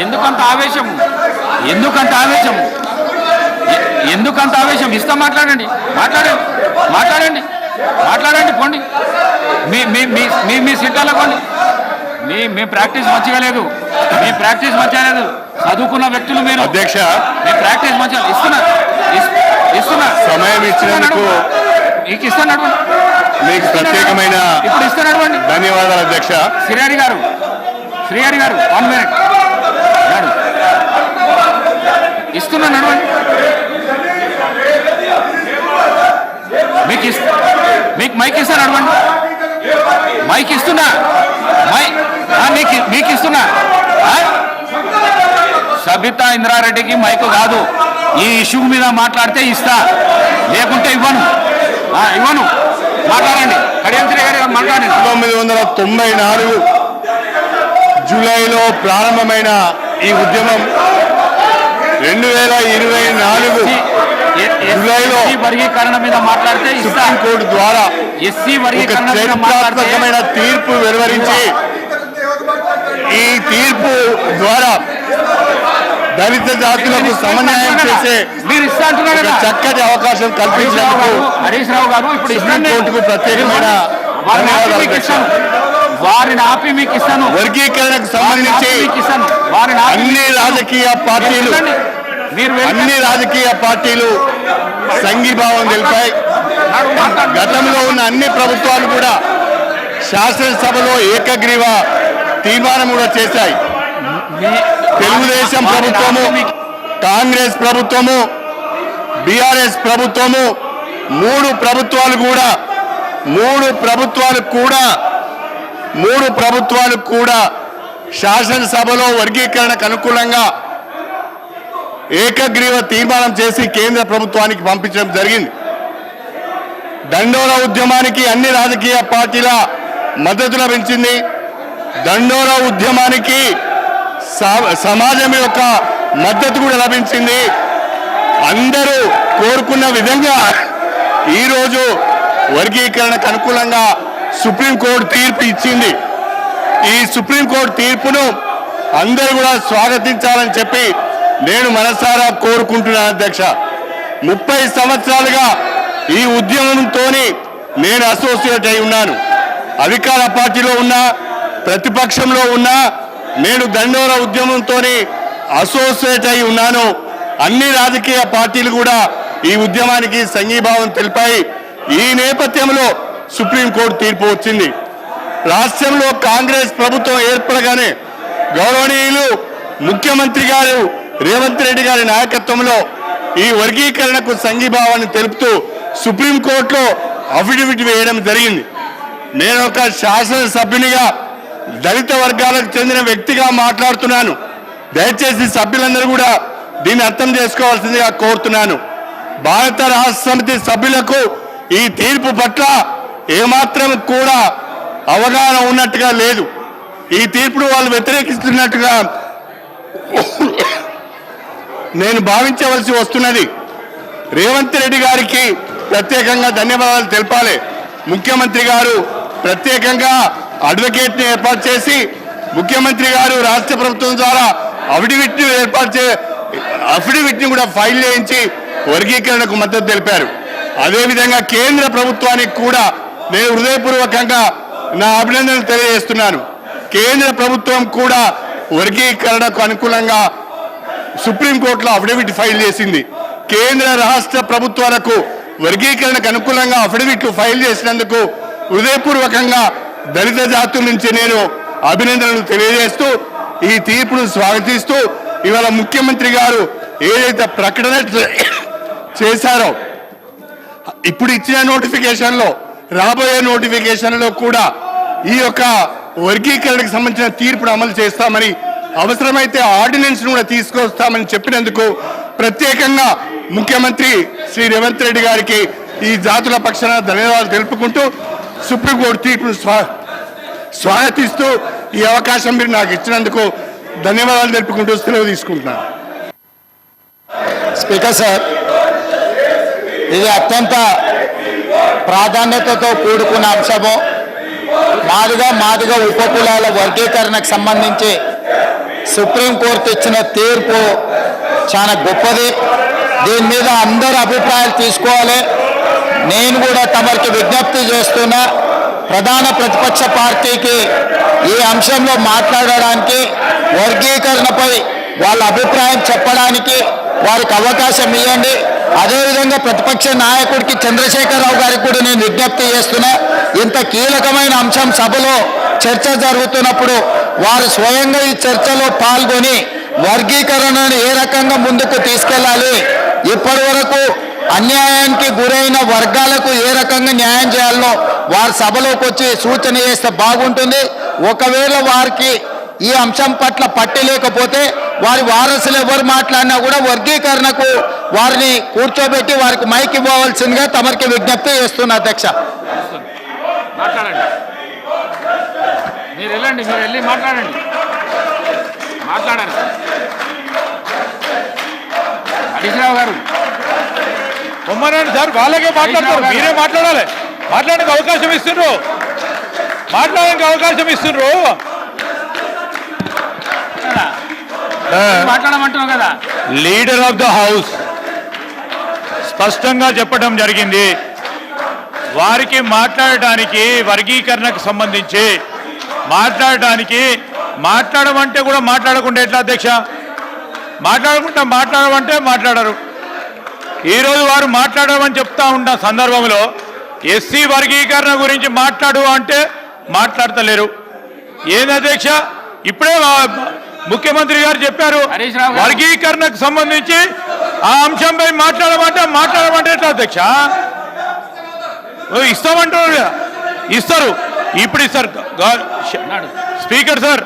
ఎందుకంత ఆవేశం? ఎందుకంత ఆవేశం? ఎందుకంత ఆవేశం? ఇస్తా మాట్లాడండి. మాట్లాడండి. మాట్లాడండి. మాట్లాడండి పోండి. మీ మీ మీ మీ మీ సీట్లలో పోండి. మీ మీ ప్రాక్టీస్ మంచిగా లేదు. మీ ప్రాక్టీస్ మంచిగా లేదు. చదువుకున్న వ్యక్తులు మీరు. అధ్యక్ష. మీ ప్రాక్టీస్ మంచిగా ఇస్తున్నా. ఇస్- ఇస్తున్నా. సమయం ఇచ్చినందుకు మీకు ఇస్తాను మీకు ప్రత్యేకమైన ఇప్పుడు ఇస్తాను అడవండి ధన్యవాదాలు అధ్యక్ష. శ్రీహరి గారు. శ్రీహరి గారు వన్ మినిట్ ఇస్తున్నా నడవండి మీకు మీకు మైక్ ఇస్తాను నడవండి మైక్ ఇస్తున్నా. మైక్ మీకు మీకు ఇస్తున్నా. ఆ? సబితా ఇంద్రారెడ్డికి మైక్ కాదు. ఈ ఇష్యూ మీద మాట్లాడితే ఇస్తా. లేకుంటే ఇవ్వను. ఆ, ఇవ్వను. మాట్లాడండి. కడియం గారి మాట్లాడండి. పంతొమ్మిది వందల తొంభై నాలుగు జూలైలో ప్రారంభమైన ఈ ఉద్యమం రెండు వేల ఇరవై నాలుగు జూలైలో వర్గీకరణ మీద మాట్లాడితే సుప్రీంకోర్టు ద్వారా ఎస్సీ వర్గీకరణ తీర్పు వెలువరించి ఈ తీర్పు ద్వారా దళిత జాతులకు సమన్వయం చేసే మీరు చక్కటి అవకాశం కల్పించినందుకు హరీష్ రావు గారు ఇప్పుడు. సుప్రీంకోర్టుకు ప్రత్యేకమైన ధన్యవాదాలు వారిని ఆపి మీకు ఇస్తాను వర్గీకరణకు సంబంధించి వారిని అన్ని రాజకీయ పార్టీలు. మీరు. అన్ని రాజకీయ పార్టీలు సంఘీభావం తెలిపాయి. గతంలో ఉన్న అన్ని ప్రభుత్వాలు కూడా శాసనసభలో ఏకగ్రీవ తీర్మానం కూడా చేశాయి తెలుగుదేశం ప్రభుత్వము కాంగ్రెస్ ప్రభుత్వము బీఆర్ఎస్ ప్రభుత్వము మూడు ప్రభుత్వాలు కూడా మూడు ప్రభుత్వాలు కూడా మూడు ప్రభుత్వాలు కూడా శాసనసభలో వర్గీకరణకు అనుకూలంగా ఏకగ్రీవ తీర్మానం చేసి కేంద్ర ప్రభుత్వానికి పంపించడం జరిగింది. దండోర ఉద్యమానికి అన్ని రాజకీయ పార్టీల మద్దతు లభించింది. దండోర ఉద్యమానికి సమాజం యొక్క మద్దతు కూడా లభించింది. అందరూ కోరుకున్న విధంగా ఈరోజు వర్గీకరణకు అనుకూలంగా సుప్రీంకోర్టు తీర్పు ఇచ్చింది. ఈ సుప్రీంకోర్టు తీర్పును అందరూ కూడా స్వాగతించాలని చెప్పి నేను మనసారా కోరుకుంటున్నాను అధ్యక్ష. ముప్పై సంవత్సరాలుగా ఈ ఉద్యమంతో నేను అసోసియేట్ అయి ఉన్నాను. అధికార పార్టీలో ఉన్నా ప్రతిపక్షంలో ఉన్నా నేను దండోర ఉద్యమంతో అసోసియేట్ అయి ఉన్నాను. అన్ని రాజకీయ పార్టీలు కూడా ఈ ఉద్యమానికి సంఘీభావం తెలిపాయి. ఈ నేపథ్యంలో సుప్రీంకోర్టు తీర్పు వచ్చింది. రాష్ట్రంలో కాంగ్రెస్ ప్రభుత్వం ఏర్పడగానే గౌరవనీయులు ముఖ్యమంత్రి గారు రేవంత్ రెడ్డి గారి నాయకత్వంలో ఈ వర్గీకరణకు సంఘీభావాన్ని తెలుపుతూ సుప్రీంకోర్టులో అఫిడవిట్ వేయడం జరిగింది. నేను ఒక శాసనసభ్యునిగా దళిత వర్గాలకు చెందిన వ్యక్తిగా మాట్లాడుతున్నాను. దయచేసి సభ్యులందరూ కూడా దీన్ని అర్థం చేసుకోవాల్సిందిగా కోరుతున్నాను. భారత రాష్ట్ర సమితి సభ్యులకు ఈ తీర్పు పట్ల ఏమాత్రం కూడా అవగాహన ఉన్నట్టుగా లేదు. ఈ తీర్పును వాళ్ళు వ్యతిరేకిస్తున్నట్టుగా నేను భావించవలసి వస్తున్నది. రేవంత్ రెడ్డి గారికి ప్రత్యేకంగా ధన్యవాదాలు తెలపాలి. ముఖ్యమంత్రి గారు ప్రత్యేకంగా అడ్వకేట్ని ఏర్పాటు చేసి ముఖ్యమంత్రి గారు రాష్ట్ర ప్రభుత్వం ద్వారా అఫిడవిట్ని ఏర్పాటు చే అఫిడవిట్ని కూడా ఫైల్ చేయించి వర్గీకరణకు మద్దతు తెలిపారు. అదేవిధంగా కేంద్ర ప్రభుత్వానికి కూడా నేను హృదయపూర్వకంగా నా అభినందనలు తెలియజేస్తున్నాను. కేంద్ర ప్రభుత్వం కూడా వర్గీకరణకు అనుకూలంగా సుప్రీంకోర్టులో అఫిడవిట్ ఫైల్ చేసింది. కేంద్ర రాష్ట్ర ప్రభుత్వాలకు వర్గీకరణకు అనుకూలంగా అఫిడవిట్లు ఫైల్ చేసినందుకు హృదయపూర్వకంగా దళిత జాతుల నుంచి నేను అభినందనలు తెలియజేస్తూ ఈ తీర్పును స్వాగతిస్తూ ఇవాళ ముఖ్యమంత్రి గారు ఏదైతే ప్రకటన చేశారో ఇప్పుడు ఇచ్చిన నోటిఫికేషన్లో రాబోయే నోటిఫికేషన్లో కూడా ఈ యొక్క వర్గీకరణకు సంబంధించిన తీర్పును అమలు చేస్తామని అవసరమైతే ఆర్డినెన్స్ కూడా తీసుకొస్తామని చెప్పినందుకు ప్రత్యేకంగా ముఖ్యమంత్రి శ్రీ రేవంత్ రెడ్డి గారికి ఈ జాతుల పక్షాన ధన్యవాదాలు తెలుపుకుంటూ సుప్రీంకోర్టు తీర్పును స్వా స్వాగతిస్తూ ఈ అవకాశం మీరు నాకు ఇచ్చినందుకు ధన్యవాదాలు తెలుపుకుంటూ సెలవు తీసుకుంటున్నాను స్పీకర్ సార్ ఇది అత్యంత ప్రాధాన్యతతో కూడుకున్న అంశము మాదిగా మాదిగా ఉపకులాల వర్గీకరణకు సంబంధించి సుప్రీంకోర్టు ఇచ్చిన తీర్పు చాలా గొప్పది. దీని మీద అందరు అభిప్రాయాలు తీసుకోవాలి. నేను కూడా తమరికి విజ్ఞప్తి చేస్తున్నా ప్రధాన ప్రతిపక్ష పార్టీకి ఈ అంశంలో మాట్లాడడానికి వర్గీకరణపై వాళ్ళ అభిప్రాయం చెప్పడానికి వారికి అవకాశం ఇవ్వండి. అదేవిధంగా ప్రతిపక్ష నాయకుడికి చంద్రశేఖరరావు గారికి కూడా నేను విజ్ఞప్తి చేస్తున్నా ఇంత కీలకమైన అంశం సభలో చర్చ జరుగుతున్నప్పుడు వారు స్వయంగా ఈ చర్చలో పాల్గొని వర్గీకరణను ఏ రకంగా ముందుకు తీసుకెళ్ళాలి ఇప్పటి వరకు అన్యాయానికి గురైన వర్గాలకు ఏ రకంగా న్యాయం చేయాలనో వారి సభలోకి వచ్చి సూచన చేస్తే బాగుంటుంది. ఒకవేళ వారికి ఈ అంశం పట్ల పట్టి లేకపోతే వారి వారసులు ఎవరు మాట్లాడినా కూడా వర్గీకరణకు వారిని కూర్చోబెట్టి వారికి మైక్ ఇవ్వవలసిందిగా తమరికి విజ్ఞప్తి చేస్తున్నా అధ్యక్ష. మాట్లాడండి మీరు వెళ్ళండి మీరు వెళ్ళి మాట్లాడండి. మాట్లాడండి గారు. సార్ వాళ్ళకే మాట్లాడతారు. మీరే మాట్లాడాలి. మాట్లాడడానికి అవకాశం ఇస్తుండ్రు మాట్లాడడానికి అవకాశం ఇస్తుండ్రు మాట్లాడమంటున్నావు కదా? లీడర్ ఆఫ్ ద హౌస్ స్పష్టంగా చెప్పడం జరిగింది. వారికి మాట్లాడటానికి వర్గీకరణకు సంబంధించి మాట్లాడటానికి మాట్లాడమంటే కూడా మాట్లాడకుండా ఎట్లా అధ్యక్ష? మాట్లాడకుండా మాట్లాడమంటే మాట్లాడరు. ఈరోజు వారు మాట్లాడమని చెప్తా ఉన్న సందర్భంలో ఎస్సీ వర్గీకరణ గురించి మాట్లాడు అంటే మాట్లాడతలేరు. ఏంది అధ్యక్ష? ఇప్పుడే ముఖ్యమంత్రి గారు చెప్పారు హరీష్ రావు గారు. వర్గీకరణకు సంబంధించి ఆ అంశంపై మాట్లాడమంటే మాట్లాడమంటే ఎట్లా అధ్యక్ష? ఓ, ఇస్తామంటారు కదా. ఇస్తారు. ఇప్పుడు ఇస్తారు. స్పీకర్ సార్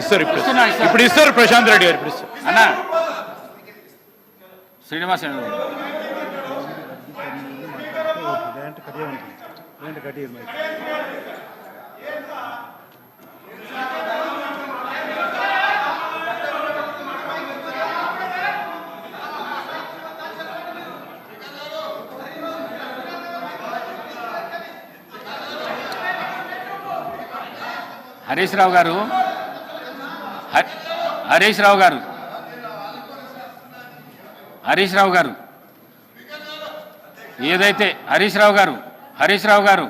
ఇస్తారు ఇప్పుడు. ఇప్పుడు ఇస్తారు ప్రశాంత్ రెడ్డి గారు ఇప్పుడు ఇస్తారు. అన్నా. శ్రీనివాస్ యాదవ్. హరీష్ రావు గారు హ- హరీష్ రావు గారు హరీష్ రావు గారు ఏదైతే హరీష్ రావు గారు హరీష్ రావు గారు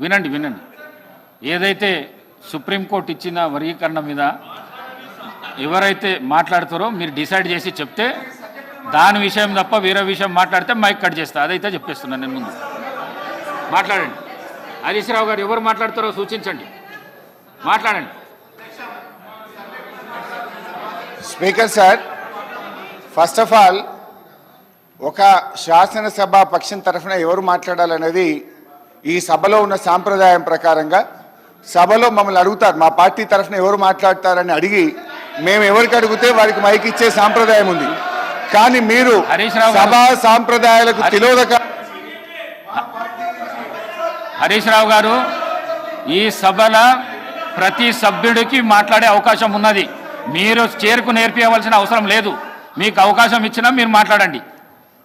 వినండి వినండి. ఏదైతే సుప్రీంకోర్టు ఇచ్చిన వర్గీకరణ మీద ఎవరైతే మాట్లాడుతారో మీరు డిసైడ్ చేసి చెప్తే దాని విషయం తప్ప వేరే విషయం మాట్లాడితే మైక్ కట్ చేస్తా. అదైతే చెప్పేస్తున్నాను నేను ముందు. మాట్లాడండి. హరీష్ రావు గారు ఎవరు మాట్లాడతారో సూచించండి. మాట్లాడండి. Speaker sir first of all ఒక శాసనసభ పక్షం తరఫున ఎవరు మాట్లాడాలనేది ఈ సభలో ఉన్న సాంప్రదాయం ప్రకారంగా సభలో మమ్మల్ని అడుగుతారు. మా పార్టీ తరఫున ఎవరు మాట్లాడతారని అడిగి మేము ఎవరికి అడిగితే వారికి మైక్ ఇచ్చే సాంప్రదాయం ఉంది. కానీ మీరు. సభా సాంప్రదాయాలకు తిలోదక హరీష్ రావు గారు ఈ సభల ప్రతి సభ్యుడికి మాట్లాడే అవకాశం ఉన్నది. మీరు చేరుకు నేర్పించవలసిన అవసరం లేదు. మీకు అవకాశం ఇచ్చినా మీరు మాట్లాడండి.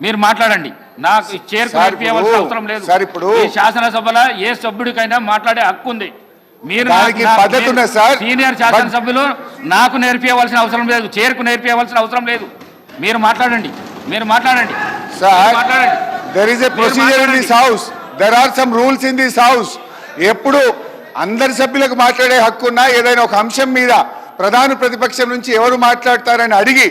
మీరు మాట్లాడండి. నాకు చేరుకు నేర్పించవలసిన అవసరం లేదు. సార్ ఇప్పుడు- ఈ శాసనసభల ఏ సభ్యుడికైనా మాట్లాడే హక్కు ఉంది. మీరు. సీనియర్ శాసనసభ్యులు నాకు నేర్పించవలసిన అవసరం లేదు. చేరుకు నేర్పించవలసిన అవసరం లేదు. మీరు మాట్లాడండి. మీరు మాట్లాడండి. మాట్లాడండి. దెర్ ఎ మీరు ప్రొసీజర్ ఇన్ మాట్లాడండి. This house there are some rules in this house ఎప్పుడు అందరి సభ్యులకు మాట్లాడే హక్కు ఉన్నా ఏదైనా ఒక అంశం మీద ప్రధాన ప్రతిపక్షం నుంచి ఎవరు మాట్లాడతారని అడిగి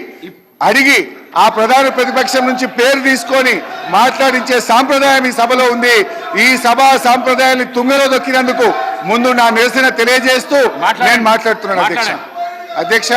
అడిగి ఆ ప్రధాన ప్రతిపక్షం నుంచి పేరు తీసుకొని మాట్లాడించే సాంప్రదాయం ఈ సభలో ఉంది ఈ సభా సాంప్రదాయాన్ని తుంగలో దొక్కినందుకు ముందు నా నిరసన తెలియజేస్తూ. నేను మాట్లాడుతున్నాను అధ్యక్ష. అధ్యక్ష